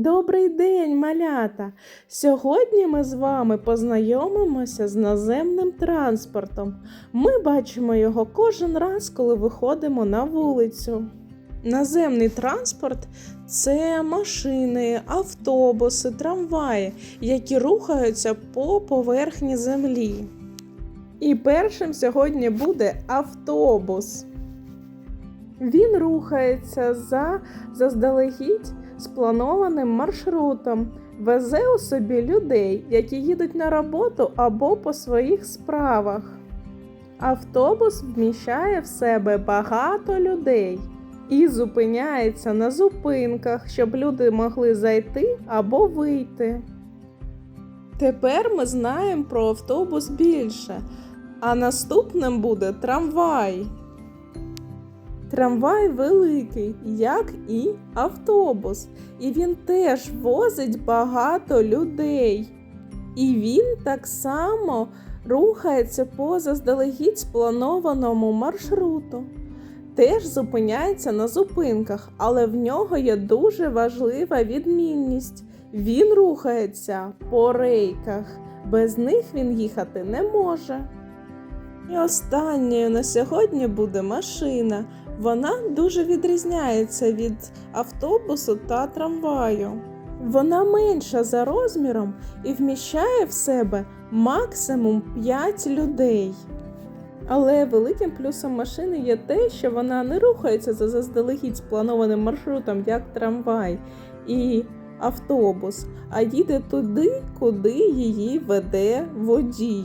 Добрий день, малята! Сьогодні ми з вами познайомимося з наземним транспортом. Ми бачимо його кожен раз, коли виходимо на вулицю. Наземний транспорт це машини, автобуси, трамваї, які рухаються по поверхні землі. І першим сьогодні буде автобус. Він рухається за заздалегідь спланованим маршрутом, везе у собі людей, які їдуть на роботу або по своїх справах. Автобус вміщає в себе багато людей і зупиняється на зупинках, щоб люди могли зайти або вийти. Тепер ми знаємо про автобус більше, а наступним буде трамвай. Трамвай великий, як і автобус, і він теж возить багато людей. І він так само рухається по заздалегідь спланованому маршруту. Теж зупиняється на зупинках, але в нього є дуже важлива відмінність. Він рухається по рейках, без них він їхати не може. І останньою на сьогодні буде машина. Вона дуже відрізняється від автобусу та трамваю. Вона менша за розміром і вміщає в себе максимум 5 людей. Але великим плюсом машини є те, що вона не рухається за заздалегідь спланованим маршрутом, як трамвай і автобус, а їде туди, куди її веде водій.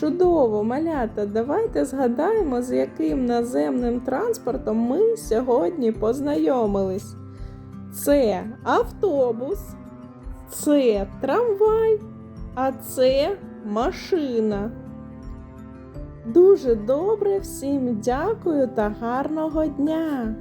Чудово, малята, давайте згадаємо, з яким наземним транспортом ми сьогодні познайомились. Це автобус, це трамвай, а це машина. Дуже добре, всім дякую та гарного дня!